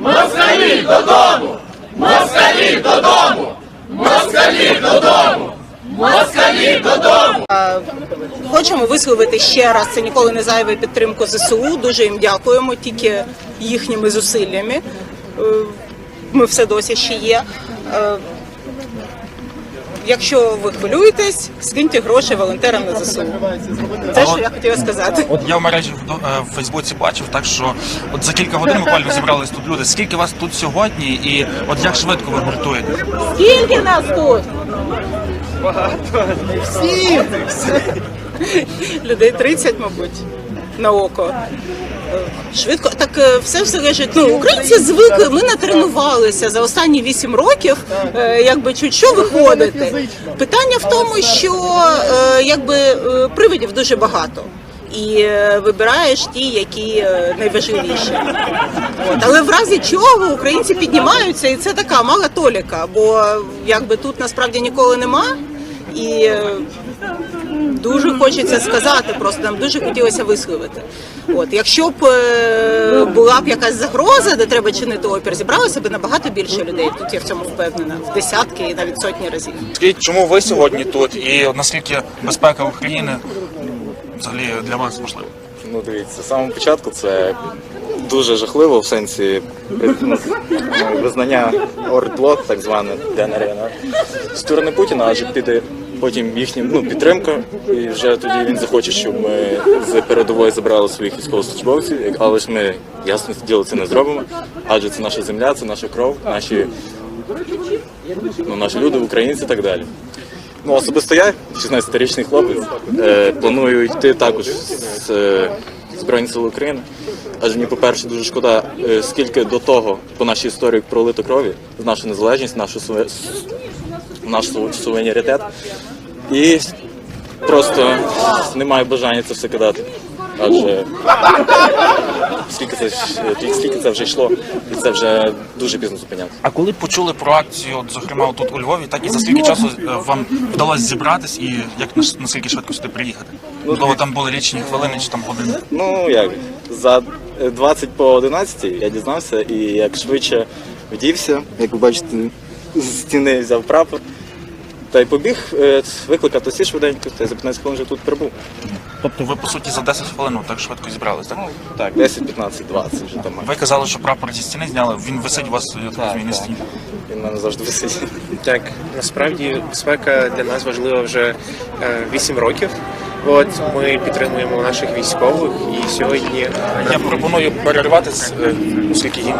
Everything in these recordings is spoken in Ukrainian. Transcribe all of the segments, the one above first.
Москалі додому! Москалі додому! Москалі додому! Москалі додому! Хочемо висловити ще раз це ніколи не зайве підтримку ЗСУ. Дуже їм дякуємо, тільки їхніми зусиллями. Е, Ми все досі ще є. Якщо ви хвилюєтесь, скиньте гроші волонтерам на ЗСУ. Це що я хотіла сказати. От я в мережі в, е, Фейсбуці бачив, так що от за кілька годин буквально зібрались тут люди. Скільки вас тут сьогодні, і от як швидко ви гуртуєте? Скільки нас тут? Багато всі Людей 30, мабуть, на око. Швидко, так е, все ж залежить. Ну, українці звикли, ми натренувалися за останні 8 років, е, якби чуть що виходити. Питання в тому, що е, якби привидів дуже багато. І вибираєш ті, які найважливіші. От. Але в разі чого українці піднімаються, і це така мала толіка, бо якби тут насправді ніколи нема. І дуже хочеться сказати, просто нам дуже хотілося висловити. От, якщо б е, була б якась загроза, де треба чинити опір, зібралося б набагато більше людей. Тут я в цьому впевнена, в десятки і навіть сотні разів. Скажіть, чому ви сьогодні тут, і наскільки безпека України взагалі для вас важлива? Ну, дивіться, з самого початку це дуже жахливо в сенсі ну, визнання ордблок, так зване ДНР, з сторони Путіна, адже піде потім їхня ну, підтримка, і вже тоді він захоче, щоб ми з передової забрали своїх військовослужбовців, але ж ми ясно діло це не зробимо, адже це наша земля, це наша кров, наші, ну, наші люди, українці і так далі. Ну, особисто я, 16-річний хлопець, е, планую йти також з е, Збройні Сили України. Адже мені, по-перше, дуже шкода, е, скільки до того по нашій історії пролито крові, нашу незалежність, нашу наш су- суверенітет. І просто немає бажання це все кидати. Адже скільки це, е, скільки це вже йшло, і це вже дуже пізно зупиняти. А коли почули про акцію, от зокрема тут у Львові, так і за скільки часу е, вам вдалося зібратись і як наскільки швидко сюди приїхати? Можливо, там були лічені хвилини чи там години? Ну як за е, 20 по 11 я дізнався і як швидше вдівся, як ви бачите, з стіни взяв прапор. Та й побіг е, викликав таксі швиденько, та й за 15 хвилин вже тут прибув. Тобто ви по суті за 10 хвилин так швидко зібрались, так? Так, 10, 15, 20 вже там. Ви казали, що прапор зі стіни зняли. Він висить у вас я так розумію, на стіні. Він в мене завжди висить. Так, насправді безпека для нас важлива вже е, 8 років. От ми підтримуємо наших військових, і сьогодні Я пропоную перервати, е, оскільки їм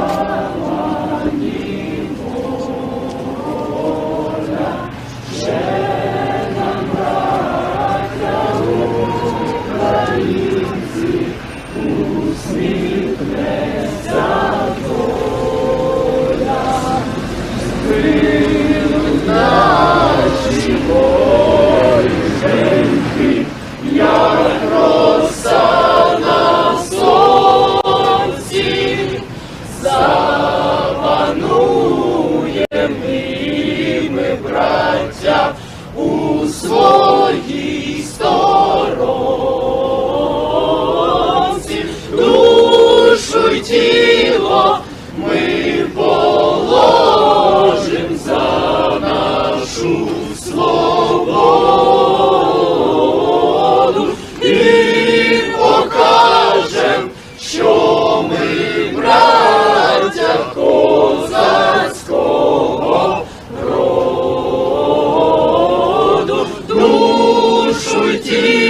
Lord. see.